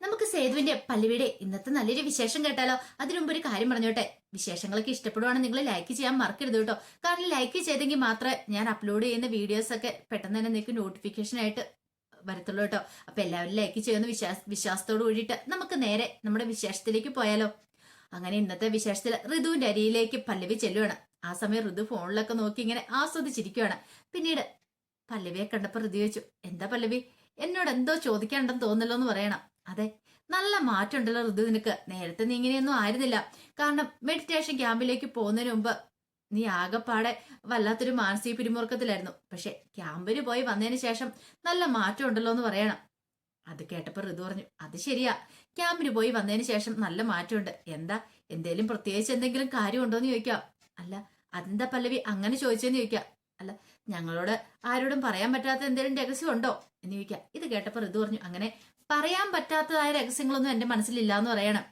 നമുക്ക് സേതുവിന്റെ പല്ലുവിടെ ഇന്നത്തെ നല്ലൊരു വിശേഷം കേട്ടാലോ? അതിനുമുമ്പ് ഒരു കാര്യം പറഞ്ഞോട്ടെ. വിശേഷങ്ങളൊക്കെ ഇഷ്ടപ്പെടുവാണെങ്കിൽ നിങ്ങൾ ലൈക്ക് ചെയ്യാൻ മറക്കരുത് കേട്ടോ. കാരണം ലൈക്ക് ചെയ്തെങ്കിൽ മാത്രമേ ഞാൻ അപ്ലോഡ് ചെയ്യുന്ന വീഡിയോസ് ഒക്കെ പെട്ടെന്ന് തന്നെ നിങ്ങൾക്ക് നോട്ടിഫിക്കേഷൻ ആയിട്ട് വരത്തുള്ളൂ കേട്ടോ. അപ്പൊ എല്ലാവരും ലൈക്ക് ചെയ്യുന്ന വിശ്വാസ വിശ്വാസത്തോട് കൂടിയിട്ട് നമുക്ക് നേരെ നമ്മുടെ വിശേഷത്തിലേക്ക് പോയാലോ. അങ്ങനെ ഇന്നത്തെ വിശേഷത്തിൽ ഋതുവിന്റെ അരിയിലേക്ക് പല്ലവി ചെല്ലുവാണ്. ആ സമയം ഋതു ഫോണിലൊക്കെ നോക്കി ഇങ്ങനെ ആസ്വദിച്ചിരിക്കുവാണ്. പിന്നീട് പല്ലവിയെ കണ്ടപ്പോൾ ഋതു ചോദിച്ചു എന്താ പല്ലവി? എന്നോട് എന്തോ ചോദിക്കാണ്ടെന്ന് തോന്നല്ലോ എന്ന് പറയണം. അതെ നല്ല മാറ്റമുണ്ടല്ലോ ഋതു നിനക്ക്. നേരത്തെ നീ ഇങ്ങനെയൊന്നും ആയിരുന്നില്ല. കാരണം മെഡിറ്റേഷൻ ക്യാമ്പിലേക്ക് പോകുന്നതിന് മുമ്പ് നീ ആകെപ്പാടെ വല്ലാത്തൊരു മാനസിക പിരിമുറുക്കത്തിലായിരുന്നു. പക്ഷെ ക്യാമ്പിന് പോയി വന്നതിന് ശേഷം നല്ല മാറ്റം ഉണ്ടല്ലോ എന്ന് പറയണം. അത് കേട്ടപ്പോൾ ഋതു പറഞ്ഞു അത് ശരിയാ. ക്യാമ്പിന് പോയി വന്നതിന് ശേഷം നല്ല മാറ്റമുണ്ട്. എന്താ? എന്തേലും പ്രത്യേകിച്ച് എന്തെങ്കിലും കാര്യമുണ്ടോ എന്ന് ചോദിക്കാം. അല്ല അതെന്താ പല്ലവി? അങ്ങനെ ചോദിച്ചെന്ന് ചോദിക്കാം. അല്ല ഞങ്ങളോട് ആരോടും പറയാൻ പറ്റാത്ത എന്തെങ്കിലും രഹസ്യം ഉണ്ടോ എന്ന് ചോദിക്കാം. ഇത് കേട്ടപ്പോൾ ഋതു പറഞ്ഞു അങ്ങനെ പറയാൻ പറ്റാത്തതായ രഹസ്യങ്ങളൊന്നും എന്റെ മനസ്സിലില്ല എന്ന് പറയണം.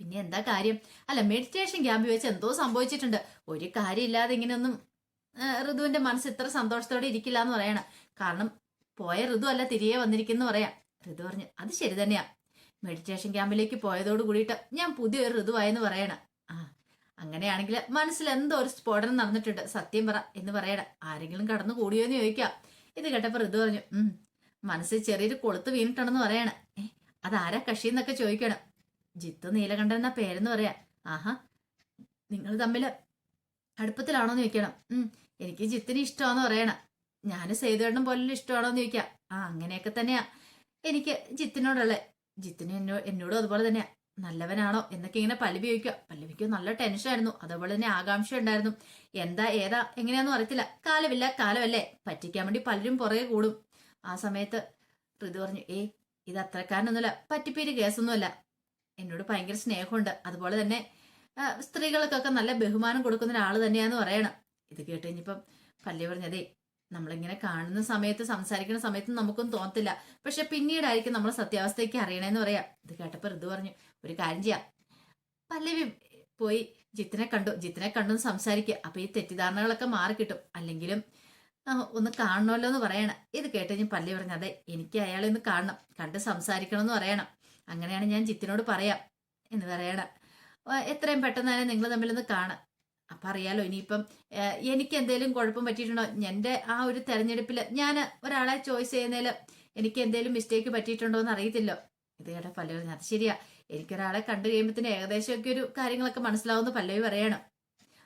പിന്നെ എന്താ കാര്യം? അല്ല മെഡിറ്റേഷൻ ക്യാമ്പ് വെച്ച് എന്തോ സംഭവിച്ചിട്ടുണ്ട്. ഒരു കാര്യമില്ലാതെ ഇങ്ങനെയൊന്നും ഋതുവിന്റെ മനസ്സ് ഇത്ര സന്തോഷത്തോടെ ഇരിക്കില്ല എന്ന് പറയണം. കാരണം പോയ ഋതു അല്ല തിരികെ വന്നിരിക്കുന്നു പറയാം. ഋതു പറഞ്ഞു അത് ശരി തന്നെയാ. മെഡിറ്റേഷൻ ക്യാമ്പിലേക്ക് പോയതോട് കൂടിയിട്ട് ഞാൻ പുതിയൊരു ഋതുവായെന്ന് പറയണം. ആ അങ്ങനെയാണെങ്കിൽ മനസ്സിൽ എന്തോ ഒരു സ്ഫോടനം നടന്നിട്ടുണ്ട്. സത്യം പറ എന്ന് പറയണം. ആരെങ്കിലും കടന്നു കൂടിയോ എന്ന് ചോദിക്കാം. ഇത് കേട്ടപ്പോൾ ഋതു പറഞ്ഞു ഉം മനസ്സിൽ ചെറിയൊരു കൊളുത്ത് വീണിട്ടുണ്ടെന്ന് പറയണ. അതാരാ കക്ഷി എന്നൊക്കെ ചോദിക്കണം. ജിത്തു നീലകണ്ഠൻ എന്ന പേരെന്ന് പറയാ. ആഹാ നിങ്ങൾ തമ്മിൽ അടുപ്പത്തിലാണോന്ന് ചോദിക്കണം. ഉം എനിക്ക് ജിത്തിന് ഇഷ്ടമാണെന്ന് പറയണ. ഞാൻ സേതുവേടനും പോലുള്ള ഇഷ്ടമാണോ എന്ന് ചോദിക്കാം. ആ അങ്ങനെയൊക്കെ തന്നെയാ. എനിക്ക് ജിത്തിനോടുള്ള ജിത്തിന് എന്നോ എന്നോടും അതുപോലെ തന്നെയാ. നല്ലവനാണോ എന്നൊക്കെ ഇങ്ങനെ പല്ലവി ചോദിക്കുക. പല്ലവിക്ക് നല്ല ടെൻഷൻ ആയിരുന്നു. അതുപോലെ തന്നെ ആകാംക്ഷ ഉണ്ടായിരുന്നു. എന്താ ഏതാ എങ്ങനെയാന്നും അറിയത്തില്ല. കാലമില്ല കാലമല്ലേ. പറ്റിക്കാൻ വേണ്ടി പലരും പുറകെ കൂടും. ആ സമയത്ത് ഋതു പറഞ്ഞു ഏ ഇത് അത്രക്കാരനൊന്നുമില്ല. പറ്റിപ്പേര് കേസൊന്നുമല്ല. എന്നോട് ഭയങ്കര സ്നേഹമുണ്ട്. അതുപോലെ തന്നെ സ്ത്രീകൾക്കൊക്കെ നല്ല ബഹുമാനം കൊടുക്കുന്ന ഒരാൾ തന്നെയാന്ന് പറയണം. ഇത് കേട്ട് കഴിഞ്ഞപ്പം പല്ലി പറഞ്ഞതേ നമ്മളിങ്ങനെ കാണുന്ന സമയത്ത് സംസാരിക്കുന്ന സമയത്ത് നമുക്കൊന്നും തോന്നത്തില്ല. പക്ഷെ പിന്നീടായിരിക്കും നമ്മൾ സത്യാവസ്ഥയ്ക്ക് അറിയണേന്ന് പറയാം. ഇത് കേട്ടപ്പോൾ ഋതു പറഞ്ഞു ഒരു കാര്യം ചെയ്യാം. പല്ലവി പോയി ജിത്തിനെ കണ്ടു. ജിത്തിനെ കണ്ടു സംസാരിക്കുക അപ്പൊ ഈ തെറ്റിദ്ധാരണകളൊക്കെ മാറി കിട്ടും അല്ലെങ്കിലും ഒന്ന് കാണണമല്ലോ എന്ന് പറയണം. ഇത് കേട്ട് ഞാൻ പല്ലി പറഞ്ഞു അതെ എനിക്ക് അയാളെ ഒന്ന് കാണണം കണ്ട് സംസാരിക്കണം എന്ന് പറയണം. അങ്ങനെയാണ് ഞാൻ ജിത്തിനോട് പറയാം. എന്ന് പറയണം. എത്രയും പെട്ടെന്ന് തന്നെ നിങ്ങൾ തമ്മിലൊന്ന് കാണാം. അപ്പൊ അറിയാലോ ഇനിയിപ്പം എനിക്ക് എന്തെങ്കിലും കുഴപ്പം പറ്റിയിട്ടുണ്ടോ? എന്റെ ആ ഒരു തെരഞ്ഞെടുപ്പിൽ ഞാൻ ഒരാളെ ചോയ്സ് ചെയ്യുന്നതിൽ എനിക്ക് എന്തെങ്കിലും മിസ്റ്റേക്ക് പറ്റിയിട്ടുണ്ടോ എന്ന് അറിയത്തില്ലോ. ഇത് കേട്ടാ പല്ലവി അത് ശരിയാ. എനിക്കൊരാളെ കണ്ടു കഴിയുമ്പത്തിന് ഏകദേശമൊക്കെ ഒരു കാര്യങ്ങളൊക്കെ മനസ്സിലാവുമെന്ന് പല്ലവി പറയണം.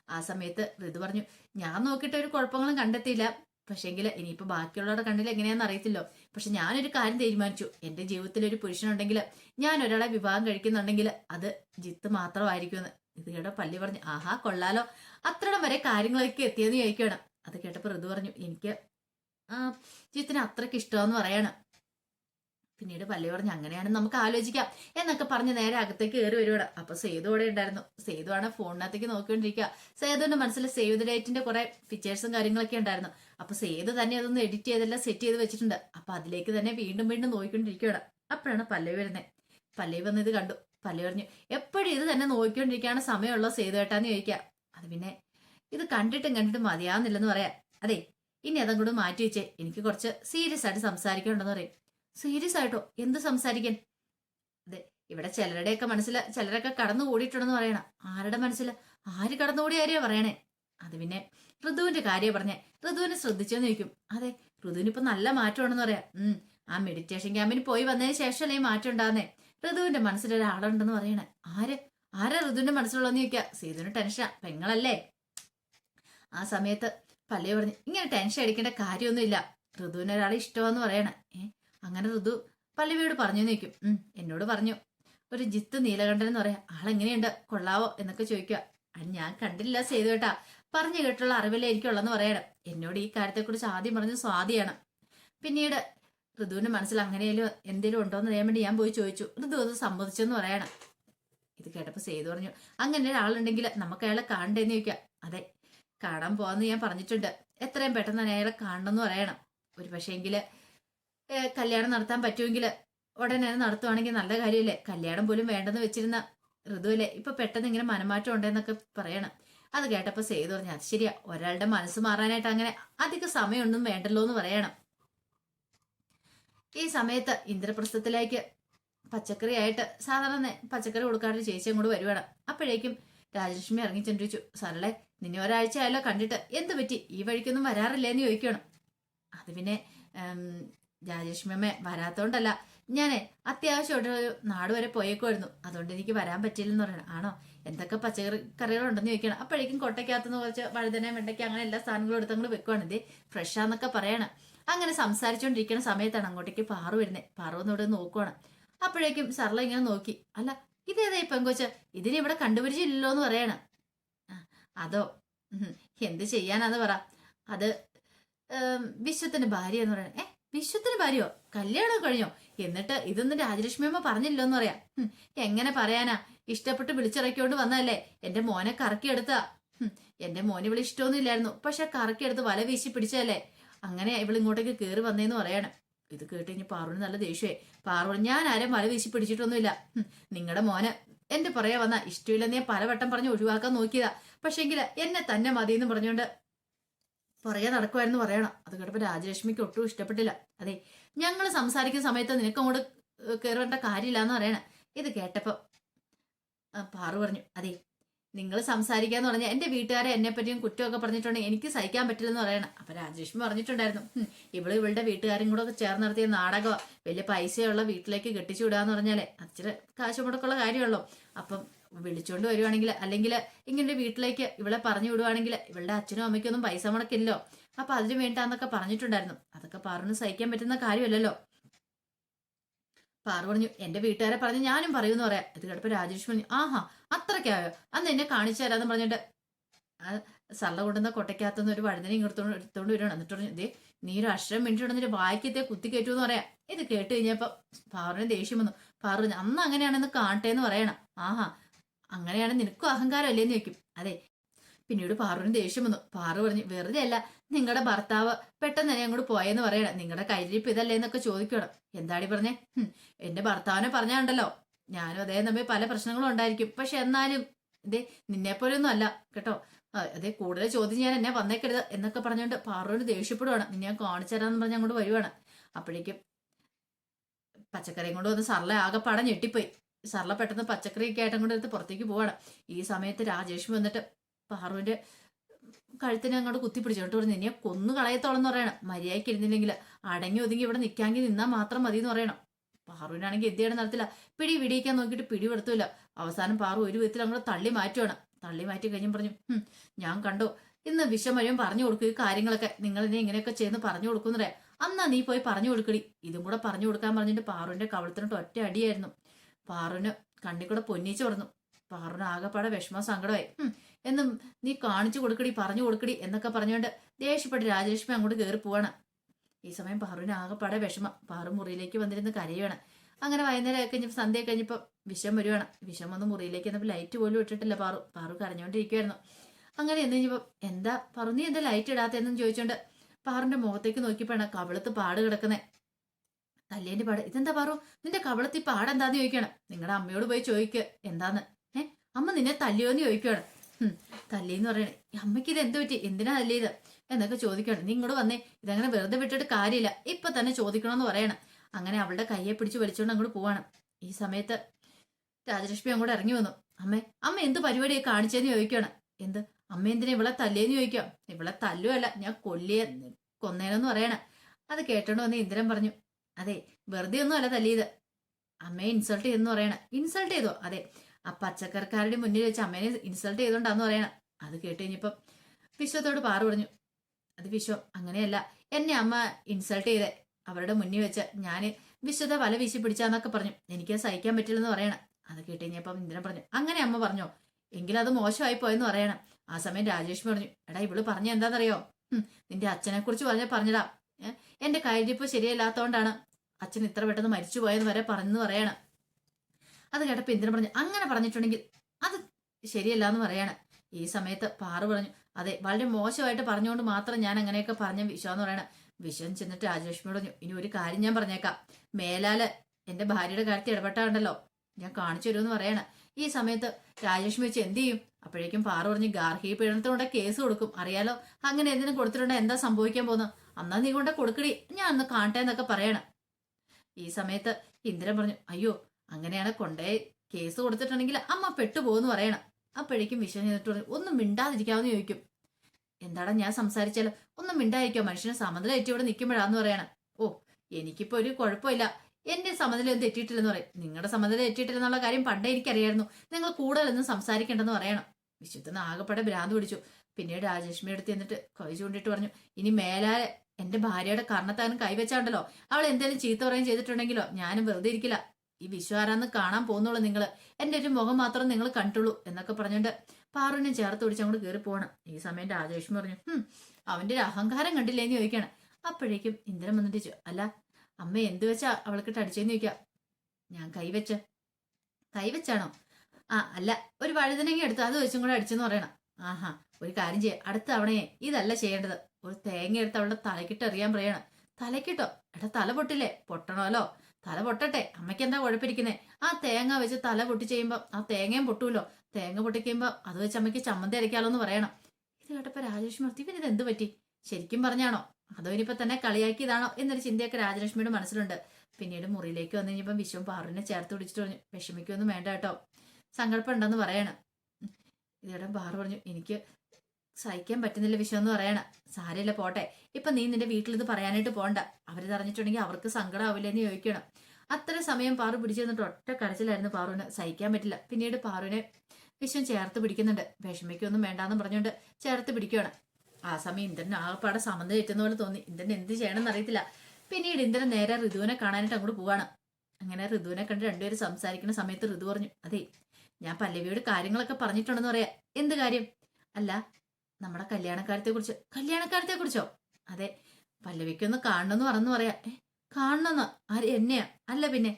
ആ സമയത്ത് ഋതു പറഞ്ഞു ഞാൻ നോക്കിയിട്ട് ഒരു കുഴപ്പങ്ങളും കണ്ടെത്തിയില്ല. പക്ഷേങ്കിൽ ഇനിയിപ്പോ ബാക്കിയുള്ളവരുടെ കണ്ണിൽ എങ്ങനെയാണെന്ന് അറിയത്തില്ലോ. പക്ഷെ ഞാനൊരു കാര്യം തീരുമാനിച്ചു. എന്റെ ജീവിതത്തിൽ ഒരു പുരുഷനുണ്ടെങ്കിൽ ഞാൻ ഒരാളെ വിവാഹം കഴിക്കുന്നുണ്ടെങ്കിൽ അത് ജിത്ത് മാത്രമായിരിക്കുമെന്ന്. ഇത് കേട്ടോ പള്ളി പറഞ്ഞു ആഹാ കൊള്ളാലോ. അത്രയും വരെ കാര്യങ്ങളൊക്കെ എത്തിയെന്ന് ചോദിക്കണം അത് കേട്ടപ്പോൾ ഋതു പറഞ്ഞു എനിക്ക് ജിത്തിന് അത്രയ്ക്ക് ഇഷ്ടമെന്ന് പറയണം. പിന്നീട് പല്ലി പറഞ്ഞു അങ്ങനെയാണെന്ന് നമുക്ക് ആലോചിക്കാം. എന്നൊക്കെ പറഞ്ഞ് നേരെ അകത്തേക്ക് കയറി വരുവാണ്. അപ്പൊ സേതു അവിടെ ഉണ്ടായിരുന്നു. സേതു ആണ് ഫോണിനകത്തേക്ക് നോക്കിക്കൊണ്ടിരിക്കുക. സേതുവിന്റെ മനസ്സിൽ സേവ് ഡേറ്റിന്റെ കുറെ ഫീച്ചേഴ്സും കാര്യങ്ങളൊക്കെ ഉണ്ടായിരുന്നു. അപ്പൊ സേതു തന്നെ അതൊന്ന് എഡിറ്റ് ചെയ്തെല്ലാം സെറ്റ് ചെയ്ത് വെച്ചിട്ടുണ്ട്. അപ്പൊ അതിലേക്ക് തന്നെ വീണ്ടും വീണ്ടും നോക്കിക്കൊണ്ടിരിക്കുകയാണ്. അപ്പോഴാണ് പല്ലവി വരുന്നത്. പല്ലവി വന്ന് ഇത് കണ്ടു. പല്ലവി പറഞ്ഞു എപ്പോഴും ഇത് തന്നെ നോക്കിക്കൊണ്ടിരിക്കുകയാണ് സമയമുള്ള സേതു ഏട്ടാന്ന് ചോദിക്കുക. അത് പിന്നെ ഇത് കണ്ടിട്ടും കണ്ടിട്ടും മതിയാവുന്നില്ലെന്ന് പറയാം. അതെ ഇനി അതും കൂടെ മാറ്റി വെച്ചേ. എനിക്ക് കുറച്ച് സീരിയസ് ആയിട്ട് സംസാരിക്കണ്ടെന്ന് പറയും. സീരിയസ് ആയിട്ടോ? എന്ത് സംസാരിക്കാൻ? അതെ ഇവിടെ ചിലരുടെയൊക്കെ മനസ്സിൽ ചിലരൊക്കെ കടന്നു കൂടിയിട്ടുണ്ടെന്ന് പറയണ. ആരുടെ മനസ്സിൽ ആര് കടന്നുകൂടി ആരെയാ പറയണേ? അത് പിന്നെ ഋതുവിന്റെ കാര്യം പറഞ്ഞേ. ഋതുവിനെ ശ്രദ്ധിച്ചെന്ന് ചോദിക്കും. അതെ ഋതുവിന് ഇപ്പൊ നല്ല മാറ്റമാണെന്ന് പറയാം. ഉം ആ മെഡിറ്റേഷൻ ക്യാമ്പിന് പോയി വന്നതിന് ശേഷമല്ലേ മാറ്റം ഉണ്ടാകുന്നേ ഋതുവിന്റെ മനസ്സിൽ ഒരാളുണ്ടെന്ന് പറയണേ. ആര്? ആരാ ഋതുവിന്റെ മനസ്സിലുള്ളതെന്ന് ചോദിക്കുക സീതുവിന് ടെൻഷനാ. പെങ്ങളല്ലേ? ആ സമയത്ത് പല്ലവി പറഞ്ഞു ഇങ്ങനെ ടെൻഷൻ അടിക്കേണ്ട കാര്യമൊന്നുമില്ല. ഋതുവിന് ഒരാളെ ഇഷ്ടമാന്ന് പറയണേ. ഏ അങ്ങനെ ഋതു പല്ലവിയോട് പറഞ്ഞു നിൽക്കും എന്നോട് പറഞ്ഞു. ഒരു ജിത്ത് നീലകണ്ഠൻ എന്ന് പറയാം. ആളെങ്ങനെയുണ്ട്? കൊള്ളാവോ? എന്നൊക്കെ ചോദിക്കുക. ഞാൻ കണ്ടില്ല ചെയ്തു കേട്ടാ പറഞ്ഞു കേട്ടുള്ള അറിവില്ല എനിക്കുള്ളെന്ന് പറയണം. എന്നോട് ഈ കാര്യത്തെക്കുറിച്ച് ആദ്യം പറഞ്ഞ സ്വാതിയാണ്. പിന്നീട് ഋതുവിന്റെ മനസ്സിൽ അങ്ങനെയാലും എന്തെങ്കിലും ഉണ്ടോ എന്ന് അറിയാൻ വേണ്ടി ഞാൻ പോയി ചോദിച്ചു. ഋതു അത് സമ്മതിച്ചെന്ന് പറയണം. ഇത് കേട്ടപ്പോ ചെയ്തു പറഞ്ഞു അങ്ങനെ ഒരാളുണ്ടെങ്കിൽ നമുക്ക് അയാളെ കാണണ്ടേന്ന് ചോദിക്കാം അതെ കാണാൻ പോവാന്ന് ഞാൻ പറഞ്ഞിട്ടുണ്ട്. എത്രയും പെട്ടെന്ന് തന്നെ അയാളെ കാണണമെന്ന് പറയണം. ഒരു പക്ഷേങ്കിൽ ഏഹ് കല്യാണം നടത്താൻ പറ്റുമെങ്കിൽ ഉടനെ നടത്തുവാണെങ്കിൽ നല്ല കാര്യമല്ലേ? കല്യാണം പോലും വേണ്ടെന്ന് വെച്ചിരുന്ന ഋതുവല്ലേ? ഇപ്പൊ പെട്ടെന്ന് ഇങ്ങനെ മനമാറ്റം ഉണ്ടെന്നൊക്കെ പറയണം. അത് കേട്ടപ്പോ സേതു പറഞ്ഞു അത് ശരിയാ. ഒരാളുടെ മനസ്സ് മാറാനായിട്ട് അങ്ങനെ അധിക സമയമൊന്നും വേണ്ടല്ലോ എന്ന് പറയണം. ഈ സമയത്ത് ഇന്ദ്രപ്രസ്ഥത്തിലേക്ക് പച്ചക്കറി ആയിട്ട് സാധാരണ പച്ചക്കറി കൊടുക്കാറൊരു ചേച്ചി അങ്ങോട്ട് വരുവാണ്. അപ്പോഴേക്കും രാജലക്ഷ്മി ഇറങ്ങി ചെന്നിച്ചു സാറേ നിന്നെ ഒരാഴ്ച ആയല്ലോ കണ്ടിട്ട്. എന്ത് പറ്റി? ഈ വഴിക്കൊന്നും വരാറില്ലേന്ന് ചോദിക്കണം അത് പിന്നെ അമ്മ വരാത്തോണ്ടല്ല. ഞാനേ അത്യാവശ്യമായിട്ട് ഒരു നാട് വരെ പോയേക്കുമായിരുന്നു അതുകൊണ്ട് എനിക്ക് വരാൻ പറ്റില്ലെന്ന് പറയണം. ആണോ? എന്തൊക്കെ പച്ചക്കറി കറികളുണ്ടെന്ന് ചോദിക്കണം. അപ്പോഴേക്കും കൊട്ടയ്ക്കകത്തുനിന്ന് കുറച്ച് വഴുതന വെണ്ടയ്ക്ക അങ്ങനെ എല്ലാ സാധനങ്ങളും എടുത്തങ്ങൾ വെക്കുവാണ്. ഇത് ഫ്രഷാന്നൊക്കെ പറയണം. അങ്ങനെ സംസാരിച്ചുകൊണ്ടിരിക്കുന്ന സമയത്താണ് അങ്ങോട്ടേക്ക് പാറു വരുന്നത് പാറു എന്നോട് നോക്കുവാണ്. അപ്പോഴേക്കും സർല ഇങ്ങനെ നോക്കി. അല്ല ഇതേതാ പെങ്കൊച്ച് ഇതിനെ ഇവിടെ കണ്ടുപിടിച്ചില്ലല്ലോ എന്ന് പറയണം അതോ? എന്ത് ചെയ്യാനാന്ന് പറ. അത് വിശ്വത്തിന്റെ ഭാര്യ എന്ന് പറയണേ വിശ്വത്തിന്റെ ഭാര്യയോ കല്യാണം കഴിഞ്ഞോ? എന്നിട്ട് ഇതൊന്നും രാജലക്ഷ്മി അമ്മ പറഞ്ഞില്ലോ എന്ന് പറയാ എങ്ങനെ പറയാനാ? ഇഷ്ടപ്പെട്ട് വിളിച്ചിറക്കിയോണ്ട് വന്നതല്ലേ? എന്റെ മോനെ കറക്കിയെടുത്താ എന്റെ മോനെ ഇവിടെ ഇഷ്ടമൊന്നുമില്ലായിരുന്നു പക്ഷെ കറക്കിയെടുത്ത് വല വീശി പിടിച്ചതല്ലേ? അങ്ങനെ ഇവൾ ഇങ്ങോട്ടേക്ക് കയറി വന്നേന്ന് പറയാണ്. ഇത് കേട്ട് കഴിഞ്ഞ് പാറുവിന് നല്ല ദേഷ്യമേ പാറു ഞാൻ ആരും വല വീശി പിടിച്ചിട്ടൊന്നുമില്ല. നിങ്ങളുടെ മോനെ എന്റെ പറയാ വന്ന ഇഷ്ടമില്ലെന്ന് ഞാൻ പലവട്ടം പറഞ്ഞ് ഒഴിവാക്കാൻ നോക്കിയതാ. പക്ഷെങ്കിൽ എന്നെ തന്നെ മതിയെന്ന് പറഞ്ഞുകൊണ്ട് പുറകെ നടക്കുമായിരുന്നു പറയണം. അത് കേട്ടപ്പോ രാജലക്ഷ്മിക്ക് ഒട്ടും ഇഷ്ടപ്പെട്ടില്ല. അതെ ഞങ്ങൾ സംസാരിക്കുന്ന സമയത്ത് നിനക്ക് അങ്ങോട്ട് കയറേണ്ട കാര്യമില്ല എന്ന് പറയണം. ഇത് കേട്ടപ്പോ ആ, പാറു പറഞ്ഞു അതെ നിങ്ങൾ സംസാരിക്കാന്ന് പറഞ്ഞ എന്റെ വീട്ടുകാരെ എന്നെ പറ്റിയും കുറ്റമൊക്കെ പറഞ്ഞിട്ടുണ്ടെങ്കിൽ എനിക്ക് സഹിക്കാൻ പറ്റില്ലെന്ന് പറയണം. അപ്പൊ രാജലക്ഷ്മി പറഞ്ഞിട്ടുണ്ടായിരുന്നു "ഹും, ഇവൾ ഇവളുടെ വീട്ടുകാരും കൂടെ ഒക്കെ ചേർന്ന് നടത്തിയ നാടകം വലിയ പൈസയുള്ള വീട്ടിലേക്ക് കെട്ടിച്ചു വിടാന്ന് പറഞ്ഞാലേ അച്ഛന് കാശ് മുടക്കുള്ള കാര്യമുള്ളൂ അപ്പം വിളിച്ചോണ്ട് വരുവാണെങ്കിൽ അല്ലെങ്കിൽ ഇങ്ങനെ വീട്ടിലേക്ക് ഇവളെ പറഞ്ഞു വിടുവാണെങ്കിൽ ഇവളുടെ അച്ഛനും അമ്മയ്ക്കൊന്നും പൈസ മുടക്കില്ലല്ലോ. അപ്പൊ അതിന് വേണ്ടാന്നൊക്കെ പറഞ്ഞിട്ടുണ്ടായിരുന്നു. അതൊക്കെ പാറുവിന് സഹിക്കാൻ പറ്റുന്ന കാര്യമല്ലല്ലോ. പാറു പറഞ്ഞു എന്റെ വീട്ടുകാരെ പറഞ്ഞ് ഞാനും പറയൂന്ന് പറയാം. ഇത് കേട്ടപ്പോ രാജേഷ് പറഞ്ഞു ആഹാ അത്രയ്ക്കായോ? അന്ന് എന്നെ കാണിച്ചു തരാന്ന് പറഞ്ഞിട്ട് സള്ള കൊണ്ടുവന്ന കൊട്ടയ്ക്കകത്തുനിന്ന് ഒരു വഴുതനെ ഇങ്ങോട്ട് എടുത്തോണ്ട് വരുവാണ്. എന്നിട്ട് പറഞ്ഞു ദേ നീ ഒരു അക്ഷരം മിനിറ്റ് എന്നിട്ട് വായിക്കത്തെ കുത്തി കയറ്റു എന്ന് പറയാം. ഇത് കേട്ട് കഴിഞ്ഞപ്പോ പാറുവിന് ദേഷ്യം വന്നു. പാറു പറഞ്ഞു അന്ന് അങ്ങനെയാണെന്ന് കാണട്ടെ എന്ന് പറയണം. ആഹാ അങ്ങനെയാണ് നിനക്കും അഹങ്കാരം അല്ലേന്ന് ചോദിക്കും. അതെ. പിന്നീട് പാറുവിന് ദേഷ്യം വന്നു. പാറു പറഞ്ഞു വെറുതെ അല്ല നിങ്ങളുടെ ഭർത്താവ് പെട്ടെന്ന് തന്നെ അങ്ങോട്ട് പോയെന്ന് പറയണം. നിങ്ങളുടെ കൈരിപ്പ് ഇതല്ലേ എന്നൊക്കെ ചോദിക്കണം. എന്താടി പറഞ്ഞേ? എന്റെ ഭർത്താവിനെ പറഞ്ഞാണ്ടല്ലോ. ഞാനും അദ്ദേഹം തമ്മിൽ പല പ്രശ്നങ്ങളും ഉണ്ടായിരിക്കും. പക്ഷെ എന്നാലും ഇതേ നിന്നെ പോലെയൊന്നും അല്ല കേട്ടോ. അതെ കൂടുതൽ ചോദ്യം ഞാൻ എന്നെ വന്നേക്കരുത് എന്നൊക്കെ പറഞ്ഞുകൊണ്ട് പാറുവിന് ദേഷ്യപ്പെടുവാണ്. നിന്നെ ഞാൻ കാണിച്ചു തരാന്ന് പറഞ്ഞ് അങ്ങോട്ട് വരുവാണ്. അപ്പോഴേക്കും പച്ചക്കറിയും കൊണ്ട് വന്ന് സർല ആകെ പടം ഞെട്ടിപ്പോയി. സർല പെട്ടെന്ന് പച്ചക്കറിയൊക്കെ ആയിട്ടും കൊണ്ട് എടുത്ത് പുറത്തേക്ക് പോവാണ്. ഈ സമയത്ത് രാജേഷ് വന്നിട്ട് പാറുവിന്റെ കഴുത്തിനെ അങ്ങോട്ട് കുത്തിപ്പിടിച്ചോണ്ട് പറഞ്ഞു ഇനിയെ കൊന്നു കളയത്തോളം പറയണം. മര്യാദയ്ക്ക് ഇരുന്നില്ലെങ്കിൽ അടങ്ങി ഒതുങ്ങി ഇവിടെ നിൽക്കാമെങ്കിൽ നിന്നാൽ മാത്രം മതി എന്ന് പറയണം. പാറുവിനാണെങ്കിൽ എന്തിയാണ് നടത്തില്ല. പിടി പിടിയിക്കാൻ നോക്കിയിട്ട് പിടി പെടുത്തില്ല അവസാനം പാറു ഒരു വിധത്തിൽ അങ്ങോട്ട് തള്ളി മാറ്റുവാണ്. തള്ളി മാറ്റി കഴിഞ്ഞു പറഞ്ഞു "ഹും, ഞാൻ കണ്ടു. ഇന്ന് വിഷം വഴിയും പറഞ്ഞു കൊടുക്കും ഈ കാര്യങ്ങളൊക്കെ. നിങ്ങൾ ഇനി ഇങ്ങനെയൊക്കെ ചെയ്യുന്ന പറഞ്ഞു കൊടുക്കുന്നേ അന്നാ നീ പോയി പറഞ്ഞു കൊടുക്കടി. ഇതും കൂടെ പറഞ്ഞു കൊടുക്കാൻ പറഞ്ഞിട്ട് പാറുവിന്റെ കവളത്തിനോട്ട് ഒറ്റ അടിയായിരുന്നു പാറുവിന് കണ്ണി കൂടെ പൊന്നിച്ചു കൊടുന്നു. പാറുവിന് ആകെപ്പാടെ വിഷമം സങ്കടമായി എന്നും നീ കാണിച്ചു കൊടുക്കടി പറഞ്ഞു കൊടുക്കടി എന്നൊക്കെ പറഞ്ഞുകൊണ്ട് ദേഷ്യപ്പെട്ട് രാജലക്ഷ്മി അങ്ങോട്ട് കയറി പോവാണ്. ഈ സമയം പാറുവിന് ആകെപ്പാടെ വിഷമം. പാറു മുറിയിലേക്ക് വന്നിരുന്ന് കരയുവാണ്. അങ്ങനെ വൈകുന്നേരം കഴിഞ്ഞപ്പോൾ സന്ധ്യ കഴിഞ്ഞപ്പോൾ വിഷം വരുവാണ്. വിഷം വന്ന് മുറിയിലേക്ക് വന്നപ്പോൾ ലൈറ്റ് പോലും ഇട്ടിട്ടില്ല പാറു. പാറു കരഞ്ഞുകൊണ്ടിരിക്കുവായിരുന്നു. അങ്ങനെ എന്ന് കഴിഞ്ഞപ്പോൾ എന്താ പറഞ്ഞു എന്താ ലൈറ്റ് ഇടാത്തതെന്നും ചോദിച്ചുകൊണ്ട് പാറിന്റെ മുഖത്തേക്ക് നോക്കിയപ്പോഴാണ് കവിളത്ത് പാട് കിടക്കുന്നേ. തല്ലേന്റെ പാട്. ഇതെന്താ പറു? നിന്റെ കവളത്തി പാടെന്താന്ന് ചോദിക്കണം. നിങ്ങളുടെ അമ്മയോട് പോയി ചോദിക്ക. എന്താന്ന്? ഏ? അമ്മ നിന്നെ തല്ലിയോന്ന് ചോദിക്കുകയാണ് തല്ലിയെന്ന് പറയണേ. അമ്മയ്ക്ക് ഇത് എന്ത് പറ്റി? എന്തിനാ തല്ലിയത്? എന്നൊക്കെ ചോദിക്കണം. നീ ഇങ്ങോട്ട് വന്നേ. ഇതങ്ങനെ വെറുതെ വിട്ടിട്ട് കാര്യമില്ല. ഇപ്പൊ തന്നെ ചോദിക്കണമെന്ന് പറയണം. അങ്ങനെ അവളുടെ കയ്യെ പിടിച്ച് വലിച്ചുകൊണ്ട് അങ്ങോട്ട് പോവാണ്. ഈ സമയത്ത് രാജലക്ഷ്മി അങ്ങോട്ട് ഇറങ്ങി വന്നു. അമ്മേ അമ്മ എന്ത് പരിപാടിയെ കാണിച്ചതെന്ന് ചോദിക്കുകയാണ് എന്ത്? അമ്മ എന്തിനാ ഇവളെ തല്ലേന്ന് ചോദിക്കാം? ഇവളെ തല്ലുമല്ല ഞാൻ കൊല്ലിയ കൊന്നേനെന്ന് പറയണ. അത് കേട്ടോണ്ട് വന്ന് ഇന്ദ്രൻ പറഞ്ഞു അതെ വെറുതെ ഒന്നും അല്ല തല്ലിയത്. അമ്മയെ ഇൻസൾട്ട് ചെയ്തെന്ന് പറയണ. ഇൻസൾട്ട് ചെയ്തോ? അതെ. ആ പച്ചക്കറിക്കാരുടെ മുന്നിൽ വെച്ച് അമ്മേനെ ഇൻസൾട്ട് ചെയ്തോണ്ടാന്ന് പറയണ. അത് കേട്ട് കഴിഞ്ഞപ്പം വിശ്വത്തോട് പാറു പറഞ്ഞു. അത് വിശ്വം അങ്ങനെയല്ല. എന്നെ അമ്മ ഇൻസൾട്ട് ചെയ്തേ. അവരുടെ മുന്നിൽ വെച്ച് ഞാൻ വിശ്വത വല വീശി പിടിച്ചാന്നൊക്കെ പറഞ്ഞു. എനിക്ക് സഹിക്കാൻ പറ്റില്ലെന്ന് പറയണം. അത് കേട്ട് കഴിഞ്ഞപ്പം ഇന്ദ്രൻ പറഞ്ഞു അങ്ങനെ അമ്മ പറഞ്ഞോ? എങ്കിലത് മോശമായി പോയെന്ന് പറയണം. ആ സമയം രാജേഷ് പറഞ്ഞു എടാ ഇവൾ പറഞ്ഞ എന്താണെന്നറിയോ നിന്റെ അച്ഛനെ കുറിച്ച് പറഞ്ഞ പറഞ്ഞടാ ഏ, എന്റെ ശരിയല്ലാത്തതുകൊണ്ടാണ് അച്ഛൻ ഇത്ര പെട്ടെന്ന് മരിച്ചു പോയെന്ന് വരെ പറഞ്ഞു പറയണം. അത് കേട്ടപ്പോൾ ഇന്ദ്രൻ പറഞ്ഞു അങ്ങനെ പറഞ്ഞിട്ടുണ്ടെങ്കിൽ അത് ശരിയല്ല എന്ന് പറയാണ്. ഈ സമയത്ത് പാറു പറഞ്ഞു അതെ വളരെ മോശമായിട്ട് പറഞ്ഞുകൊണ്ട് മാത്രം ഞാൻ അങ്ങനെയൊക്കെ പറഞ്ഞ വിശ്വ എന്ന് പറയണം. വിശ്വൻ ചെന്നിട്ട് രാജലക്ഷ്മി പറഞ്ഞു ഇനി ഒരു കാര്യം ഞാൻ പറഞ്ഞേക്കാം. മേലാൽ എന്റെ ഭാര്യയുടെ കാര്യത്തിൽ ഇടപെട്ടാണ്ടല്ലോ. ഞാൻ കാണിച്ചു തരുമെന്ന് പറയണം. ഈ സമയത്ത് രാജലക്ഷ്മി വെച്ച് എന്ത് ചെയ്യും? അപ്പോഴേക്കും പാറു പറഞ്ഞ് ഗാർഹിക പീഡനത്തിലൂടെ കേസ് കൊടുക്കും. അറിയാലോ അങ്ങനെ എന്തിനും കൊടുത്തിട്ടുണ്ടെങ്കിൽ എന്താ സംഭവിക്കാൻ പോകുന്നത്? അന്നാ നീ കൊണ്ട് കൊടുക്കടി. ഞാൻ ഒന്ന് കാണട്ടെ എന്നൊക്കെ പറയണം. ഈ സമയത്ത് ഇന്ദ്രൻ പറഞ്ഞു അയ്യോ അങ്ങനെയാണ് കൊണ്ടേ കേസ് കൊടുത്തിട്ടുണ്ടെങ്കിൽ അമ്മ പെട്ടുപോകുന്നു പറയണം. അപ്പോഴേക്കും വിശ്വം ചെയ്തിട്ട് പറഞ്ഞു ഒന്നും മിണ്ടാതിരിക്കാമെന്ന് ചോദിക്കും. എന്താടാ ഞാൻ സംസാരിച്ചാലോ? ഒന്നും മിണ്ടായിരിക്കോ മനുഷ്യന് സമനില ഏറ്റി ഇവിടെ നിൽക്കുമ്പോഴാന്ന് പറയണം. ഓ എനിക്കിപ്പോ ഒരു കുഴപ്പമില്ല. എന്റെ സമനില ഒന്നും തെറ്റിയിട്ടില്ലെന്ന് പറയും. നിങ്ങളുടെ സമനില തെറ്റിയിട്ടില്ലെന്നുള്ള കാര്യം പണ്ടേ എനിക്കറിയായിരുന്നു. നിങ്ങൾ കൂടുതലൊന്നും സംസാരിക്കേണ്ടെന്ന് പറയണം. വിശുദ്ധന് ആകെപ്പെടെ ഭ്രാന്ത് പിടിച്ചു. പിന്നീട് രാജലക്ഷ്മി എടുത്ത് എന്നിട്ട് കൈ ചൂണ്ടിട്ട് പറഞ്ഞു ഇനി മേലാലെ എന്റെ ഭാര്യയുടെ കർണത്താനും കൈവച്ചാണ്ടല്ലോ അവൾ എന്തെങ്കിലും ചീത്ത പറയും ചെയ്തിട്ടുണ്ടെങ്കിലോ? ഞാനും വെറുതെ ഇരിക്കില്ല. ഈ വിശ്വാരാന്ന് കാണാൻ പോകുന്നുള്ളൂ നിങ്ങൾ എന്റെ ഒരു മുഖം മാത്രം നിങ്ങൾ കണ്ടുള്ളൂ എന്നൊക്കെ പറഞ്ഞുകൊണ്ട് പാറുവിനെ ചേർത്ത് പിടിച്ച് അങ്ങോട്ട് കയറി പോകണം ഈ സമയം രാജലക്ഷ്മി പറഞ്ഞു അവന്റെ ഒരു അഹങ്കാരം കണ്ടില്ലേ എന്ന് ചോദിക്കാണ്. അപ്പോഴേക്കും ഇന്ദ്രൻ വന്നിട്ട് അല്ല അമ്മ എന്ത് വെച്ചാ അവൾക്കിട്ട് അടിച്ചേന്ന് ചോദിക്കാം? ഞാൻ കൈവച്ച് കൈവച്ചാണോ ആ അല്ല ഒരു വഴുതനങ്ങ എടുത്ത് അത് വെച്ചും കൂടെ അടിച്ചെന്ന് പറയണം. ആഹാ ഒരു കാര്യം ചെയ്യ. അടുത്ത തവണയെ ഇതല്ല ചെയ്യേണ്ടത്. ഒരു തേങ്ങ എടുത്ത് അവളുടെ തലക്കിട്ട് എറിയാൻ പറയണം. തലക്കിട്ടോ? എടാ തല പൊട്ടില്ലേ? പൊട്ടണമല്ലോ. തല പൊട്ടട്ടെ. അമ്മയ്ക്ക് എന്താ കുഴപ്പമിരിക്കുന്നേ? ആ തേങ്ങ വെച്ച് തല പൊട്ടി ചെയ്യുമ്പോ ആ തേങ്ങയും പൊട്ടൂലോ? തേങ്ങ പൊട്ടിക്കുമ്പോൾ അത് വെച്ച് അമ്മയ്ക്ക് ചമ്മന്തി അരയ്ക്കാലോ എന്ന് പറയണം. ഇത് കേട്ടപ്പോ രാജലക്ഷ്മി പിന്നെ ഇത് എന്ത് പറ്റി? ശരിക്കും പറഞ്ഞാണോ? അതോ ഇനിയിപ്പോ തന്നെ കളിയാക്കിയതാണോ? എന്നൊരു ചിന്തയൊക്കെ രാജലക്ഷ്മിയുടെ മനസ്സിലുണ്ട്. പിന്നീട് മുറിയിലേക്ക് വന്നു കഴിഞ്ഞപ്പം വിശ്വം പാറുവിനെ ചേർത്ത് പിടിച്ചിട്ട് പറഞ്ഞു വിഷമിക്കൊന്നും വേണ്ട കേട്ടോ. സങ്കല്പം ഉണ്ടെന്ന് പറയണം. ഇതേടെ ബാർ പറഞ്ഞു എനിക്ക് സഹിക്കാൻ പറ്റുന്നില്ല വിഷയം എന്ന് പറയണ. സാരമില്ല പോട്ടെ. ഇപ്പൊ നീ നിന്റെ വീട്ടിൽ ഇത് പറയാനായിട്ട് പോണ്ട. അവർ അറിഞ്ഞിട്ടുണ്ടെങ്കിൽ അവർക്ക് സങ്കടം ആവില്ലെന്ന് ചോദിക്കണം. അത്ര സമയം പാറു പിടിച്ചു ഒറ്റ കരച്ചിലായിരുന്നു പാറുവിന് സഹിക്കാൻ പറ്റില്ല. പിന്നീട് പാറുവിനെ വിശ്വം ചേർത്ത് പിടിക്കുന്നുണ്ട്. വിഷമിക്കൊന്നും വേണ്ടാന്ന് പറഞ്ഞുകൊണ്ട് ചേർത്ത് പിടിക്കുകയാണ് ആ സമയം ഇന്ദ്രൻ ആകപ്പാടെ സമന്ത തെറ്റുന്ന പോലെ തോന്നി. ഇന്ദ്രൻ എന്ത് ചെയ്യണമെന്ന് അറിയത്തില്ല. പിന്നീട് ഇന്ദ്രൻ നേരെ ഋതുവിനെ കാണാനായിട്ട് അങ്ങോട്ട് പോവാണ്. അങ്ങനെ ഋതുവിനെ കണ്ട് രണ്ടുപേരും സംസാരിക്കുന്ന സമയത്ത് ഋതു പറഞ്ഞു അതെ ഞാൻ പല്ലവിയോട് കാര്യങ്ങളൊക്കെ പറഞ്ഞിട്ടുണ്ടെന്ന് പറയാ. എന്ത് കാര്യം? അല്ല നമ്മുടെ കല്യാണക്കാരത്തെ കുറിച്ച് കല്യാണക്കാരത്തെ കുറിച്ചോ അതെ പല്ലവിക്കൊന്ന് കാണണമെന്ന് പറഞ്ഞു പറയാ. കാണണമെന്ന് ആര്? എന്നെയാ? അല്ല പിന്നെ.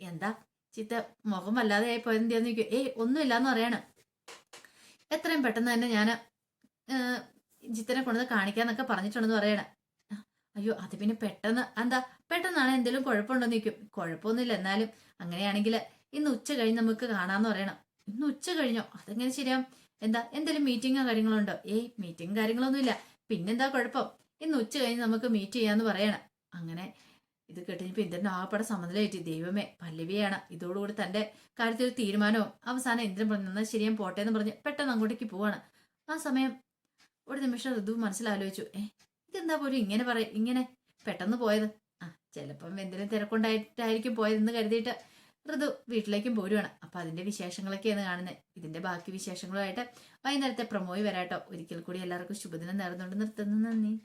എന്താ? ചിത്ത മുഖം വല്ലാതെ ആയി പോയത് പോയെന്തിയാന്ന് ചോദിക്കും. ഏയ് ഒന്നുമില്ലാന്ന് പറയാണ്. എത്രയും പെട്ടെന്ന് തന്നെ ഞാൻ ചിത്തനെ കൊണ്ടുവന്ന് കാണിക്കാന്നൊക്കെ പറഞ്ഞിട്ടുണ്ടെന്ന് പറയണ. അയ്യോ അത് പിന്നെ പെട്ടെന്ന്. എന്താ? പെട്ടെന്നാണ് എന്തെങ്കിലും കുഴപ്പമുണ്ടോ നിൽക്കും കുഴപ്പമൊന്നുമില്ല എന്നാലും അങ്ങനെയാണെങ്കിൽ ഇന്ന് ഉച്ച കഴിഞ്ഞ് നമുക്ക് കാണാന്ന് പറയണം. ഇന്ന് ഉച്ച കഴിഞ്ഞോ? അതെങ്ങനെ ശരിയാ എന്താ എന്തെങ്കിലും മീറ്റിങ്ങോ കാര്യങ്ങളോ ഉണ്ടോ ഏയ് മീറ്റിംഗ് കാര്യങ്ങളൊന്നുമില്ല. പിന്നെന്താ കുഴപ്പം? ഇന്ന് ഉച്ച കഴിഞ്ഞ് നമുക്ക് മീറ്റ് ചെയ്യാന്ന് പറയണം. അങ്ങനെ ഇത് കേട്ടിപ്പോ ഇന്ദ്രൻ ആകപ്പാടെ സമനിലയേറ്റി ദൈവമേ പല്ലവിയാണ്. ഇതോടുകൂടി തന്റെ കാര്യത്തിൽ തീരുമാനവും അവസാനം ഇന്ദ്രൻ പറഞ്ഞു എന്നാൽ ശരിയാൻ പോട്ടെ എന്ന് പറഞ്ഞ് പെട്ടെന്ന് അങ്ങോട്ടേക്ക് പോവാണ്. ആ സമയം ഒരു നിമിഷം ഋതു മനസ്സിലാലോചിച്ചു. ഏ ഇതെന്താ പോലും ഇങ്ങനെ പറയും ഇങ്ങനെ പെട്ടെന്ന് പോയത്? ആ ചിലപ്പം എന്തിനും തിരക്കുണ്ടായിട്ടായിരിക്കും പോയതെന്ന് കരുതിയിട്ട് ഋതു വീട്ടിലേക്കും പോരുവാണ്. അപ്പൊ അതിന്റെ വിശേഷങ്ങളൊക്കെയാണ് കാണുന്നത് ഇതിന്റെ ബാക്കി വിശേഷങ്ങളുമായിട്ട് വൈകുന്നേരത്തെ പ്രമോയി വരാട്ടോ. ഒരിക്കൽ കൂടി എല്ലാവർക്കും ശുഭദിനം നേർന്നുകൊണ്ട് നിർത്തുന്നു. നന്ദി.